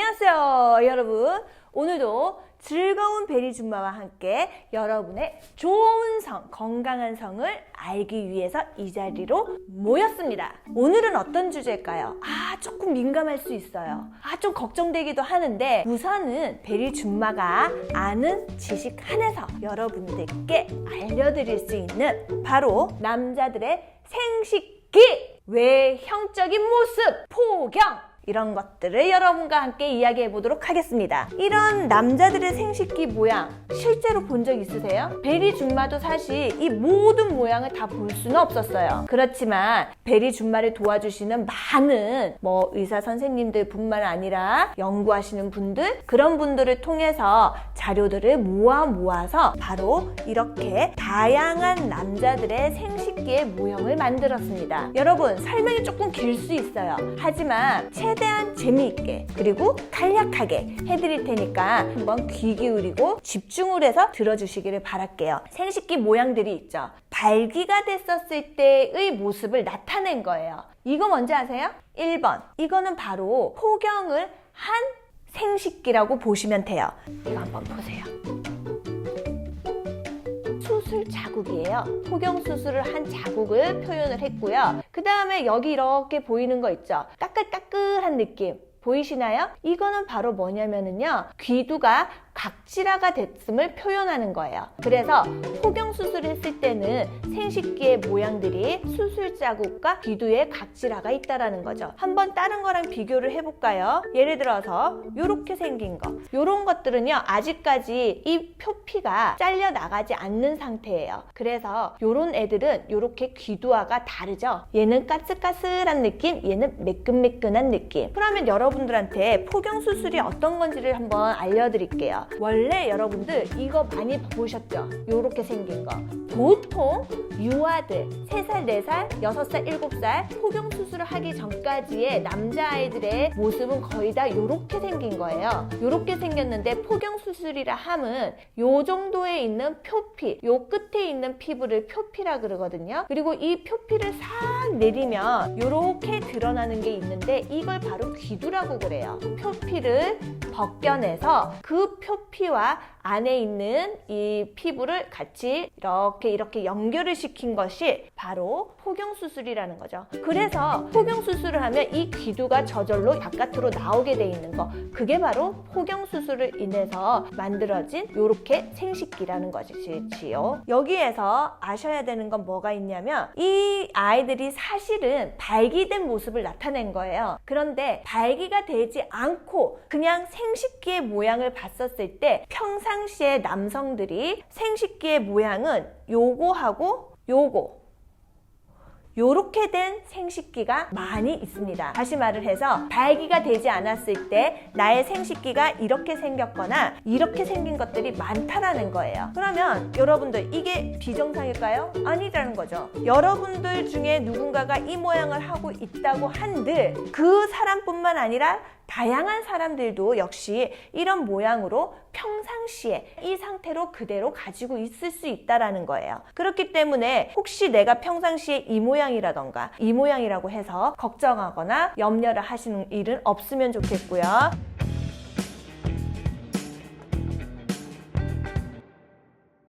안녕하세요, 여러분. 오늘도 즐거운 베리 줌마와 함께 여러분의 좋은 성, 건강한 성을 알기 위해서 이 자리로 모였습니다. 오늘은 어떤 주제일까요? 아, 조금 민감할 수 있어요. 아, 좀 걱정되기도 하는데 우선은 베리 줌마가 아는 지식 한에서 여러분들께 알려드릴 수 있는 바로 남자들의 생식기 외형적인 모습 포경 이런 것들을 여러분과 함께 이야기해 보도록 하겠습니다. 이런 남자들의 생식기 모양 실제로 본 적 있으세요? 베리 줌마도 사실 이 모든 모양을 다 볼 수는 없었어요. 그렇지만 베리 줌마를 도와주시는 많은 뭐 의사 선생님들 뿐만 아니라 연구하시는 분들 그런 분들을 통해서 자료들을 모아 모아서 바로 이렇게 다양한 남자들의 생식기의 모형을 만들었습니다. 여러분 설명이 조금 길 수 있어요. 하지만 최대한 재미있게 그리고 간략하게 해드릴 테니까 한번 귀 기울이고 집중을 해서 들어주시기를 바랄게요. 생식기 모양들이 있죠. 발기가 됐었을 때의 모습을 나타낸 거예요. 이거 뭔지 아세요? 1번. 이거는 바로 포경을 한 생식기라고 보시면 돼요. 이거 한번 보세요. 수술 자국이에요. 포경 수술을 한 자국을 표현을 했고요. 그 다음에 여기 이렇게 보이는 거 있죠? 따끈따끈한 느낌. 보이시나요? 이거는 바로 뭐냐면은요. 귀두가 각질화가 됐음을 표현하는 거예요. 그래서 포경 수술을 했을 때는 생식기의 모양들이 수술 자국과 귀두에 각질화가 있다라는 거죠. 한번 다른 거랑 비교를 해볼까요? 예를 들어서 이렇게 생긴 거. 이런 것들은요. 아직까지 이 표피가 잘려 나가지 않는 상태예요. 그래서 이런 애들은 이렇게 귀두화가 다르죠. 얘는 까슬까슬한 느낌, 얘는 매끈매끈한 느낌. 그러면 여러분들한테 포경 수술이 어떤 건지를 한번 알려드릴게요. 원래 여러분들 이거 많이 보셨죠? 요렇게 생긴 거. 보통 유아들 3살, 4살, 6살, 7살 포경 수술을 하기 전까지의 남자아이들의 모습은 거의 다 요렇게 생긴 거예요. 요렇게 생겼는데 포경 수술이라 함은 요 정도에 있는 표피, 요 끝에 있는 피부를 표피라 그러거든요. 그리고 이 표피를 싹 내리면 요렇게 드러나는 게 있는데 이걸 바로 귀두라고 그래요. 표피를 벗겨내서 그 표피 와 안에 있는 이 피부를 같이 이렇게 이렇게 연결을 시킨 것이 바로 포경 수술이라는 거죠. 그래서 포경 수술을 하면 이 귀두가 저절로 바깥으로 나오게 돼 있는 거. 그게 바로 포경 수술을 인해서 만들어진 요렇게 생식기라는 것이지요. 여기에서 아셔야 되는 건 뭐가 있냐면 이 아이들이 사실은 발기된 모습을 나타낸 거예요. 그런데 발기가 되지 않고 그냥 생식기의 모양을 봤었을 때 평상시에 남성들이 생식기의 모양은 요거하고 요거 요렇게 된 생식기가 많이 있습니다. 다시 말을 해서 발기가 되지 않았을 때 나의 생식기가 이렇게 생겼거나 이렇게 생긴 것들이 많다라는 거예요. 그러면 여러분들 이게 비정상일까요? 아니라는 거죠. 여러분들 중에 누군가가 이 모양을 하고 있다고 한들 그 사람뿐만 아니라 다양한 사람들도 역시 이런 모양으로 평상시에 이 상태로 그대로 가지고 있을 수 있다라는 거예요. 그렇기 때문에 혹시 내가 평상시에 이 모양이라던가 이 모양이라고 해서 걱정하거나 염려를 하시는 일은 없으면 좋겠고요.